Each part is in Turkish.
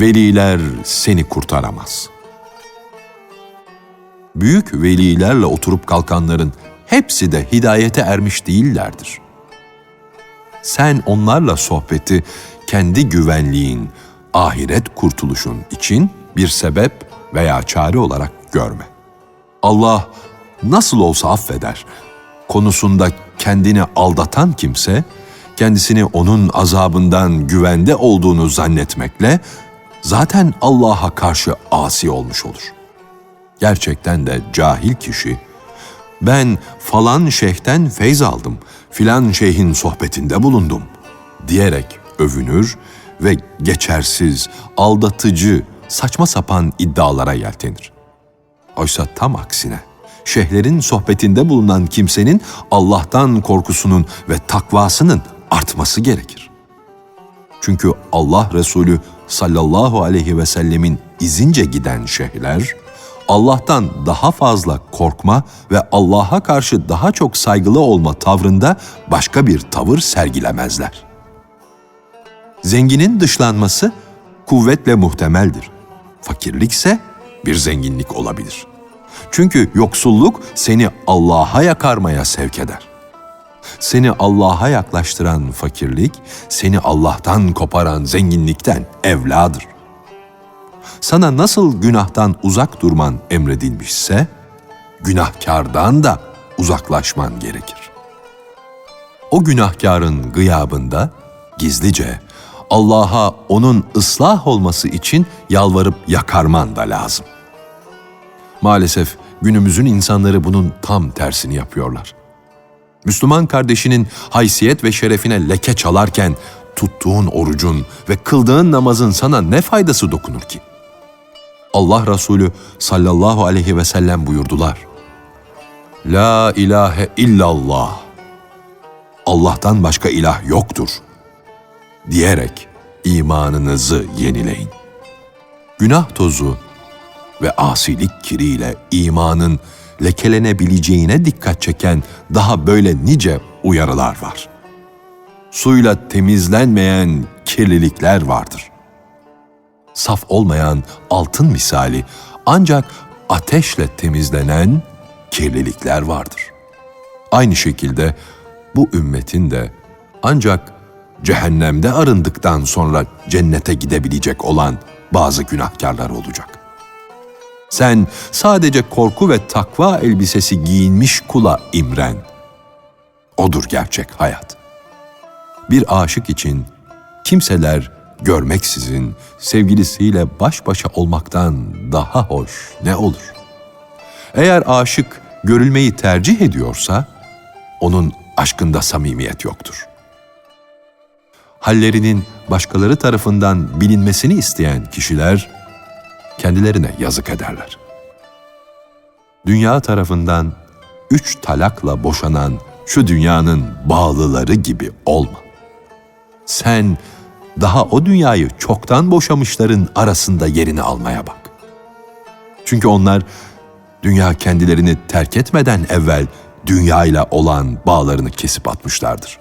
veliler seni kurtaramaz. Büyük velilerle oturup kalkanların hepsi de hidayete ermiş değillerdir. Sen onlarla sohbeti kendi güvenliğin, ahiret kurtuluşun için bir sebep veya çare olarak görme. Allah nasıl olsa affeder. Konusunda kendini aldatan kimse, kendisini onun azabından güvende olduğunu zannetmekle zaten Allah'a karşı asi olmuş olur. Gerçekten de cahil kişi, ben falan şeyhten feyz aldım, filan şeyhin sohbetinde bulundum diyerek övünür ve geçersiz, aldatıcı, saçma sapan iddialara yeltenir. Oysa tam aksine şeyhlerin sohbetinde bulunan kimsenin Allah'tan korkusunun ve takvasının artması gerekir. Çünkü Allah Resulü sallallahu aleyhi ve sellemin izince giden şeyhler, Allah'tan daha fazla korkma ve Allah'a karşı daha çok saygılı olma tavrında başka bir tavır sergilemezler. Zenginin dışlanması kuvvetle muhtemeldir. Fakirlikse bir zenginlik olabilir. Çünkü yoksulluk seni Allah'a yakarmaya sevk eder. Seni Allah'a yaklaştıran fakirlik, seni Allah'tan koparan zenginlikten evladır. Sana nasıl günahtan uzak durman emredilmişse, günahkardan da uzaklaşman gerekir. O günahkarın gıyabında gizlice Allah'a onun ıslah olması için yalvarıp yakarman da lazım. Maalesef günümüzün insanları bunun tam tersini yapıyorlar. Müslüman kardeşinin haysiyet ve şerefine leke çalarken tuttuğun orucun ve kıldığın namazın sana ne faydası dokunur ki? Allah Resulü sallallahu aleyhi ve sellem buyurdular. La ilahe illallah. Allah'tan başka ilah yoktur. Diyerek imanınızı yenileyin. Günah tozu ve asilik kiriyle imanın lekelenebileceğine dikkat çeken daha böyle nice uyarılar var. Suyla temizlenmeyen kirlilikler vardır. Saf olmayan altın misali ancak ateşle temizlenen kirlilikler vardır. Aynı şekilde bu ümmetin de ancak cehennemde arındıktan sonra cennete gidebilecek olan bazı günahkarlar olacak. Sen sadece korku ve takva elbisesi giyinmiş kula imren. Odur gerçek hayat. Bir aşık için kimseler görmeksizin sevgilisiyle baş başa olmaktan daha hoş ne olur? Eğer aşık görülmeyi tercih ediyorsa, onun aşkında samimiyet yoktur. Hallerinin başkaları tarafından bilinmesini isteyen kişiler, kendilerine yazık ederler. Dünya tarafından üç talakla boşanan şu dünyanın bağlıları gibi olma. Sen daha o dünyayı çoktan boşamışların arasında yerini almaya bak. Çünkü onlar dünya kendilerini terk etmeden evvel dünyayla olan bağlarını kesip atmışlardır.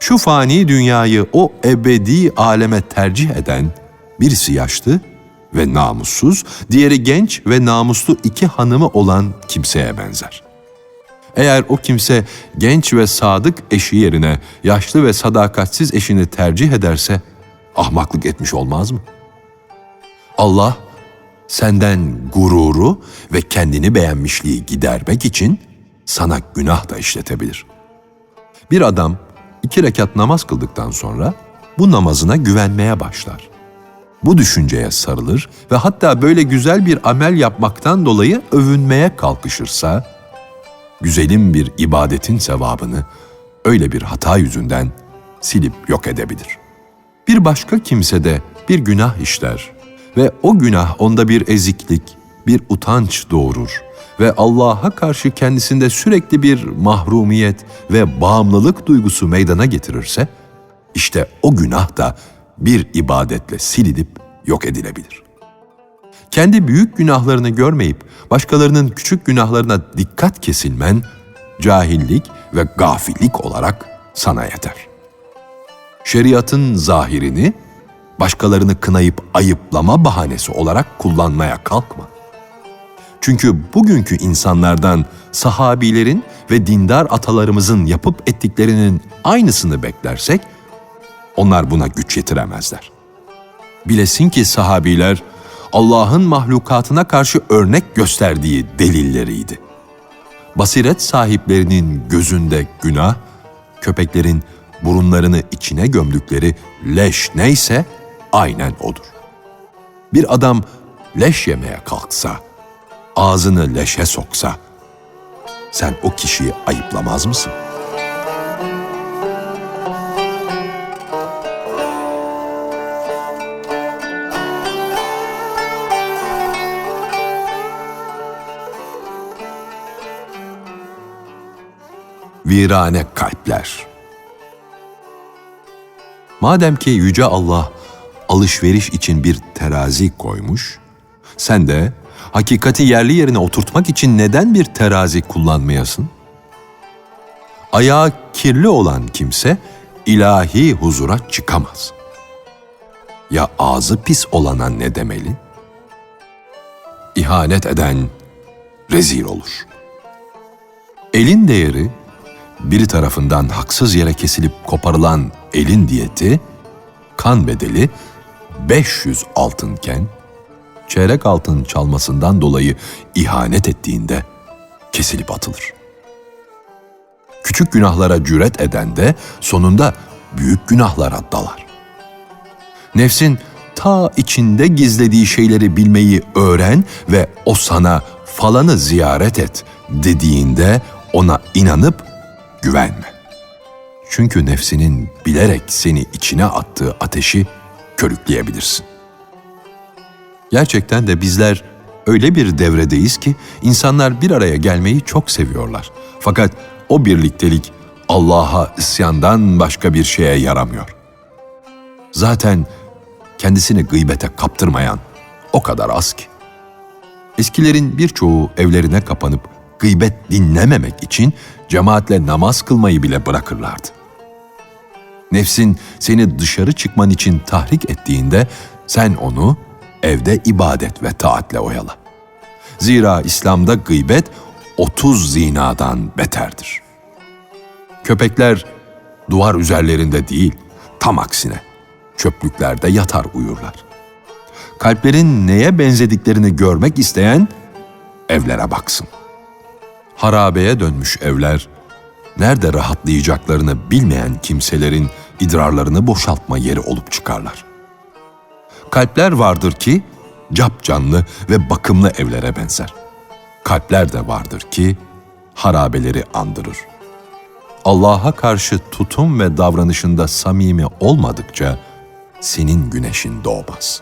Şu fani dünyayı o ebedi aleme tercih eden birisi yaşlı, ve namussuz, diğeri genç ve namuslu iki hanımı olan kimseye benzer. Eğer o kimse genç ve sadık eşi yerine yaşlı ve sadakatsiz eşini tercih ederse ahmaklık etmiş olmaz mı? Allah senden gururu ve kendini beğenmişliği gidermek için sana günah da işletebilir. Bir adam iki rekat namaz kıldıktan sonra bu namazına güvenmeye başlar bu düşünceye sarılır ve hatta böyle güzel bir amel yapmaktan dolayı övünmeye kalkışırsa, güzelim bir ibadetin sevabını öyle bir hata yüzünden silip yok edebilir. Bir başka kimse de bir günah işler ve o günah onda bir eziklik, bir utanç doğurur ve Allah'a karşı kendisinde sürekli bir mahrumiyet ve bağımlılık duygusu meydana getirirse, işte o günah da bir ibadetle silinip yok edilebilir. Kendi büyük günahlarını görmeyip başkalarının küçük günahlarına dikkat kesilmen cahillik ve gafillik olarak sana yeter. Şeriatın zahirini başkalarını kınayıp ayıplama bahanesi olarak kullanmaya kalkma. Çünkü bugünkü insanlardan sahabilerin ve dindar atalarımızın yapıp ettiklerinin aynısını beklersek, onlar buna güç yetiremezler. Bilesin ki sahabiler Allah'ın mahlukatına karşı örnek gösterdiği delilleriydi. Basiret sahiplerinin gözünde günah, köpeklerin burunlarını içine gömdükleri leş neyse aynen odur. Bir adam leş yemeye kalksa, ağzını leşe soksa, sen o kişiyi ayıplamaz mısın? Virane kalpler. Madem ki yüce Allah alışveriş için bir terazi koymuş, sen de hakikati yerli yerine oturtmak için neden bir terazi kullanmayasın? Ayağı kirli olan kimse ilahi huzura çıkamaz. Ya ağzı pis olana ne demeli? İhanet eden rezil olur. Elin değeri biri tarafından haksız yere kesilip koparılan elin diyeti, kan bedeli 500 altınken, çeyrek altın çalmasından dolayı ihanet ettiğinde kesilip atılır. Küçük günahlara cüret eden de sonunda büyük günahlara dalar. Nefsin ta içinde gizlediği şeyleri bilmeyi öğren ve o sana falanı ziyaret et dediğinde ona inanıp güvenme. Çünkü nefsinin bilerek seni içine attığı ateşi körükleyebilirsin. Gerçekten de bizler öyle bir devredeyiz ki insanlar bir araya gelmeyi çok seviyorlar. Fakat o birliktelik Allah'a isyandan başka bir şeye yaramıyor. Zaten kendisini gıybete kaptırmayan o kadar az ki. Eskilerin birçoğu evlerine kapanıp gıybet dinlememek için cemaatle namaz kılmayı bile bırakırlardı. Nefsin seni dışarı çıkman için tahrik ettiğinde sen onu evde ibadet ve taatle oyala. Zira İslam'da gıybet 30 zinadan beterdir. Köpekler duvar üzerlerinde değil, tam aksine çöplüklerde yatar uyurlar. Kalplerin neye benzediklerini görmek isteyen evlere baksın.'' Harabeye dönmüş evler, nerede rahatlayacaklarını bilmeyen kimselerin idrarlarını boşaltma yeri olup çıkarlar. Kalpler vardır ki cap canlı ve bakımlı evlere benzer. Kalpler de vardır ki harabeleri andırır. Allah'a karşı tutum ve davranışında samimi olmadıkça senin güneşin doğmaz.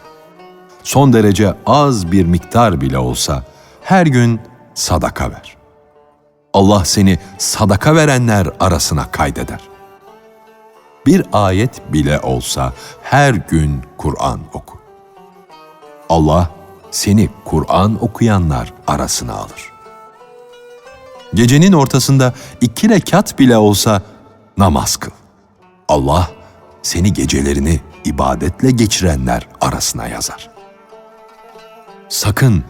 Son derece az bir miktar bile olsa her gün sadaka ver. Allah seni sadaka verenler arasına kaydeder. Bir ayet bile olsa her gün Kur'an oku. Allah seni Kur'an okuyanlar arasına alır. Gecenin ortasında iki rekat bile olsa namaz kıl. Allah seni gecelerini ibadetle geçirenler arasına yazar. Sakın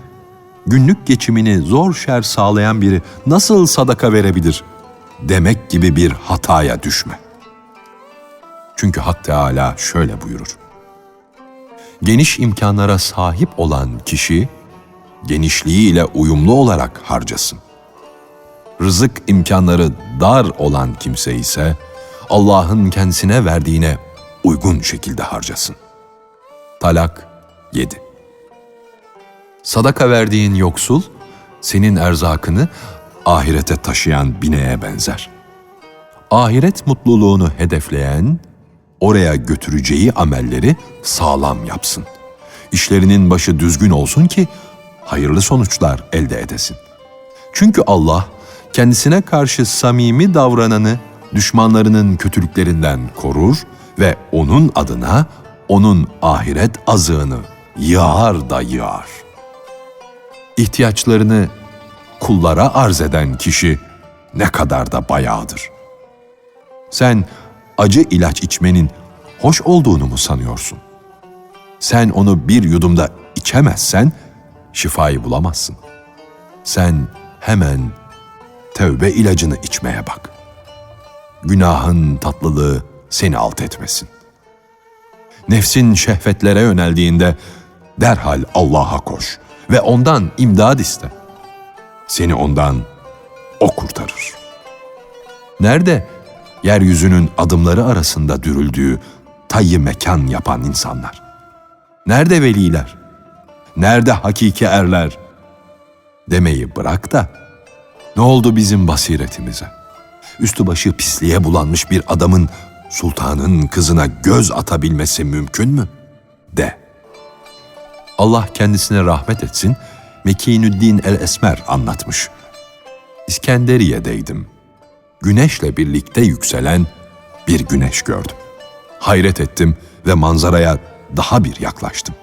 günlük geçimini zor şer sağlayan biri nasıl sadaka verebilir demek gibi bir hataya düşme. Çünkü Hak Teala şöyle buyurur. Geniş imkanlara sahip olan kişi genişliğiyle uyumlu olarak harcasın. Rızık imkanları dar olan kimse ise Allah'ın kendisine verdiğine uygun şekilde harcasın. Talak 7 Sadaka verdiğin yoksul, senin erzakını ahirete taşıyan bineğe benzer. Ahiret mutluluğunu hedefleyen, oraya götüreceği amelleri sağlam yapsın. İşlerinin başı düzgün olsun ki hayırlı sonuçlar elde edesin. Çünkü Allah kendisine karşı samimi davrananı düşmanlarının kötülüklerinden korur ve onun adına onun ahiret azığını yağar da yağar ihtiyaçlarını kullara arz eden kişi ne kadar da bayağıdır. Sen acı ilaç içmenin hoş olduğunu mu sanıyorsun? Sen onu bir yudumda içemezsen şifayı bulamazsın. Sen hemen tövbe ilacını içmeye bak. Günahın tatlılığı seni alt etmesin. Nefsin şehvetlere yöneldiğinde derhal Allah'a koş ve ondan imdad iste. Seni ondan o kurtarır. Nerede yeryüzünün adımları arasında dürüldüğü tayyi mekan yapan insanlar? Nerede veliler? Nerede hakiki erler? Demeyi bırak da ne oldu bizim basiretimize? Üstü başı pisliğe bulanmış bir adamın sultanın kızına göz atabilmesi mümkün mü? De. Allah kendisine rahmet etsin, Mekinüddin el-Esmer anlatmış. İskenderiye'deydim. Güneşle birlikte yükselen bir güneş gördüm. Hayret ettim ve manzaraya daha bir yaklaştım.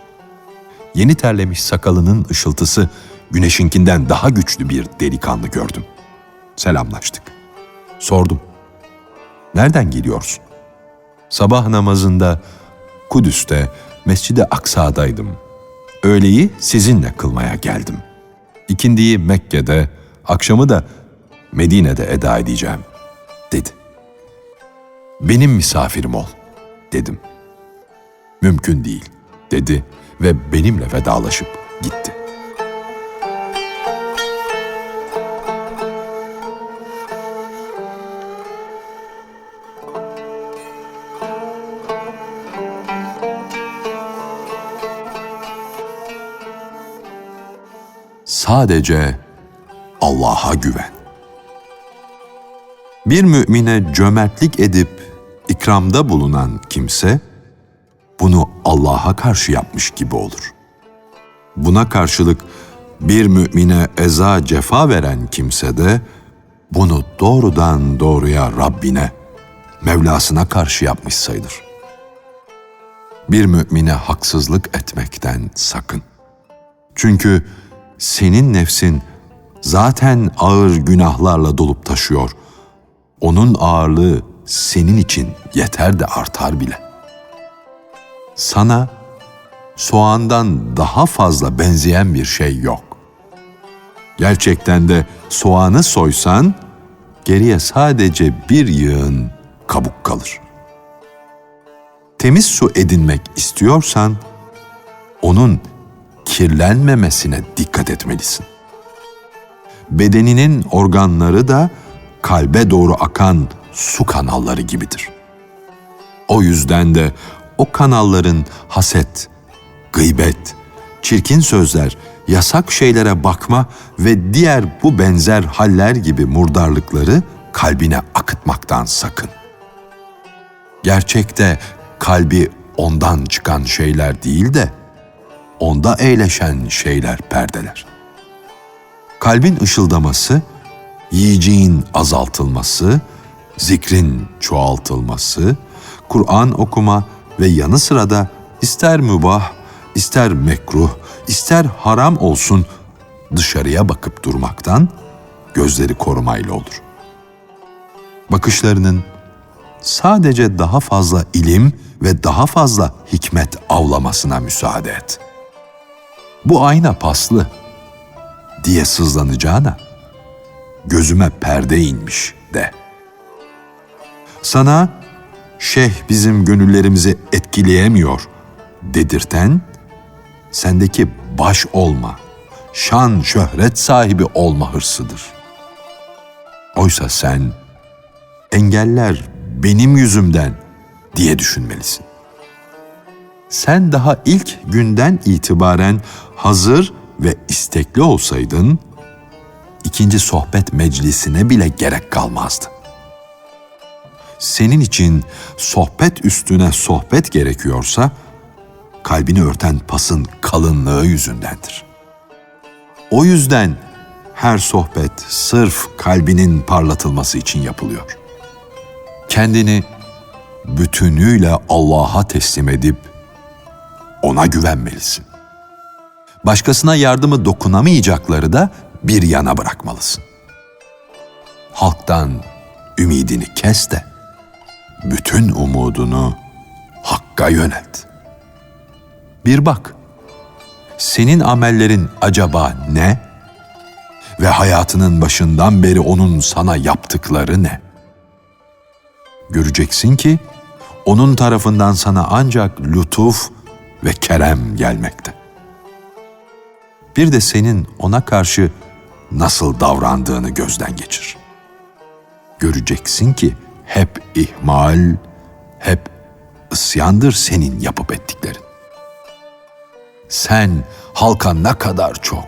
Yeni terlemiş sakalının ışıltısı güneşinkinden daha güçlü bir delikanlı gördüm. Selamlaştık. Sordum. Nereden geliyorsun? Sabah namazında Kudüs'te Mescid-i Aksa'daydım. Öğleyi sizinle kılmaya geldim. İkindiyi Mekke'de, akşamı da Medine'de eda edeceğim, dedi. Benim misafirim ol, dedim. Mümkün değil, dedi ve benimle vedalaşıp gitti. Sadece Allah'a güven. Bir mümine cömertlik edip ikramda bulunan kimse bunu Allah'a karşı yapmış gibi olur. Buna karşılık bir mümine eza cefa veren kimse de bunu doğrudan doğruya Rabbine, Mevlasına karşı yapmış sayılır. Bir mümine haksızlık etmekten sakın. Çünkü senin nefsin zaten ağır günahlarla dolup taşıyor. Onun ağırlığı senin için yeter de artar bile. Sana soğandan daha fazla benzeyen bir şey yok. Gerçekten de soğanı soysan geriye sadece bir yığın kabuk kalır. Temiz su edinmek istiyorsan onun kirlenmemesine dikkat etmelisin. Bedeninin organları da kalbe doğru akan su kanalları gibidir. O yüzden de o kanalların haset, gıybet, çirkin sözler, yasak şeylere bakma ve diğer bu benzer haller gibi murdarlıkları kalbine akıtmaktan sakın. Gerçekte kalbi ondan çıkan şeyler değil de onda eğleşen şeyler perdeler. Kalbin ışıldaması, yiyeceğin azaltılması, zikrin çoğaltılması, Kur'an okuma ve yanı sıra da ister mübah, ister mekruh, ister haram olsun dışarıya bakıp durmaktan gözleri korumayla olur. Bakışlarının sadece daha fazla ilim ve daha fazla hikmet avlamasına müsaade et. Bu ayna paslı diye sızlanacağına gözüme perde inmiş de. Sana şeyh bizim gönüllerimizi etkileyemiyor dedirten sendeki baş olma, şan şöhret sahibi olma hırsıdır. Oysa sen engeller benim yüzümden diye düşünmelisin. Sen daha ilk günden itibaren hazır ve istekli olsaydın, ikinci sohbet meclisine bile gerek kalmazdı. Senin için sohbet üstüne sohbet gerekiyorsa, kalbini örten pasın kalınlığı yüzündendir. O yüzden her sohbet sırf kalbinin parlatılması için yapılıyor. Kendini bütünüyle Allah'a teslim edip ona güvenmelisin. Başkasına yardımı dokunamayacakları da bir yana bırakmalısın. Halktan ümidini kes de bütün umudunu Hakk'a yönelt. Bir bak, senin amellerin acaba ne? Ve hayatının başından beri onun sana yaptıkları ne? Göreceksin ki onun tarafından sana ancak lütuf ve kerem gelmekte. Bir de senin ona karşı nasıl davrandığını gözden geçir. Göreceksin ki hep ihmal, hep isyandır senin yapıp ettiklerin. Sen halka ne kadar çok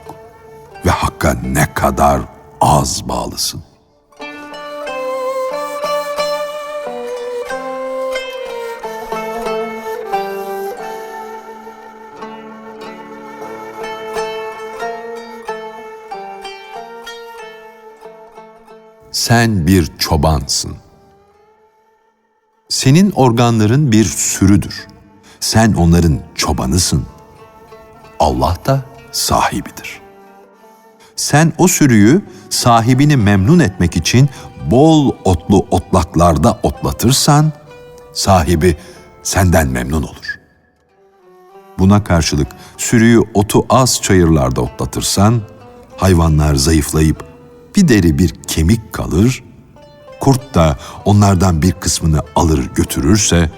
ve hakka ne kadar az bağlısın. Sen bir çobansın. Senin organların bir sürüdür. Sen onların çobanısın. Allah da sahibidir. Sen o sürüyü sahibini memnun etmek için bol otlu otlaklarda otlatırsan, sahibi senden memnun olur. Buna karşılık sürüyü otu az çayırlarda otlatırsan, hayvanlar zayıflayıp bir deri bir kemik kalır, kurt da onlardan bir kısmını alır götürürse,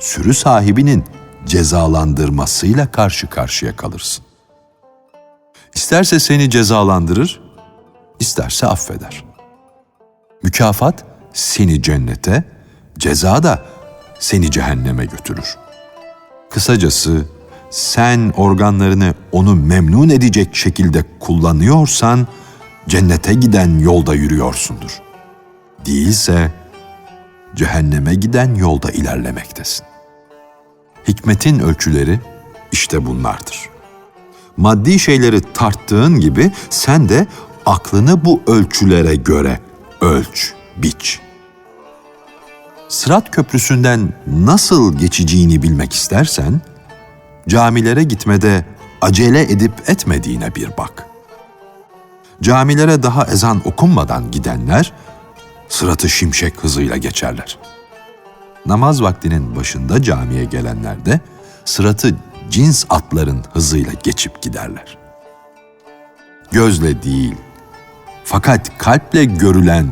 sürü sahibinin cezalandırmasıyla karşı karşıya kalırsın. İsterse seni cezalandırır, isterse affeder. Mükafat seni cennete, ceza da seni cehenneme götürür. Kısacası sen organlarını onu memnun edecek şekilde kullanıyorsan cennete giden yolda yürüyorsundur. Değilse cehenneme giden yolda ilerlemektesin. Hikmetin ölçüleri işte bunlardır. Maddi şeyleri tarttığın gibi sen de aklını bu ölçülere göre ölç, biç. Sırat köprüsünden nasıl geçeceğini bilmek istersen, camilere gitmede acele edip etmediğine bir bak. Camilere daha ezan okunmadan gidenler, sıratı şimşek hızıyla geçerler. Namaz vaktinin başında camiye gelenler de sıratı cins atların hızıyla geçip giderler. Gözle değil, fakat kalple görülen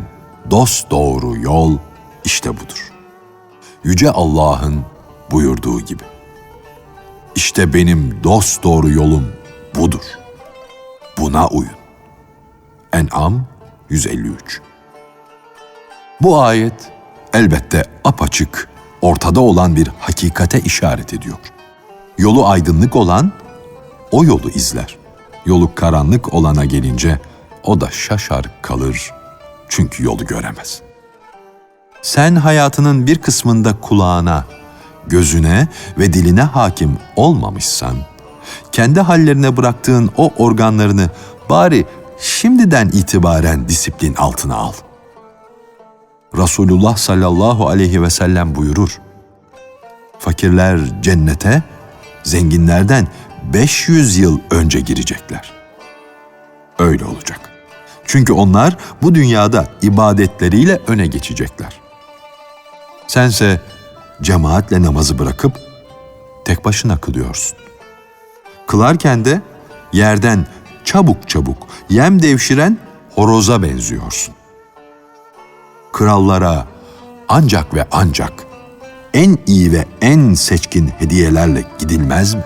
dost doğru yol işte budur. Yüce Allah'ın buyurduğu gibi. İşte benim dost doğru yolum budur. Buna uyun. En'am 153 Bu ayet elbette apaçık, ortada olan bir hakikate işaret ediyor. Yolu aydınlık olan o yolu izler. Yolu karanlık olana gelince o da şaşar kalır çünkü yolu göremez. Sen hayatının bir kısmında kulağına, gözüne ve diline hakim olmamışsan, kendi hallerine bıraktığın o organlarını bari şimdiden itibaren disiplin altına al. Resulullah sallallahu aleyhi ve sellem buyurur. Fakirler cennete, zenginlerden 500 yıl önce girecekler. Öyle olacak. Çünkü onlar bu dünyada ibadetleriyle öne geçecekler. Sense cemaatle namazı bırakıp tek başına kılıyorsun. Kılarken de yerden çabuk çabuk yem devşiren horoza benziyorsun. Krallara ancak ve ancak en iyi ve en seçkin hediyelerle gidilmez mi?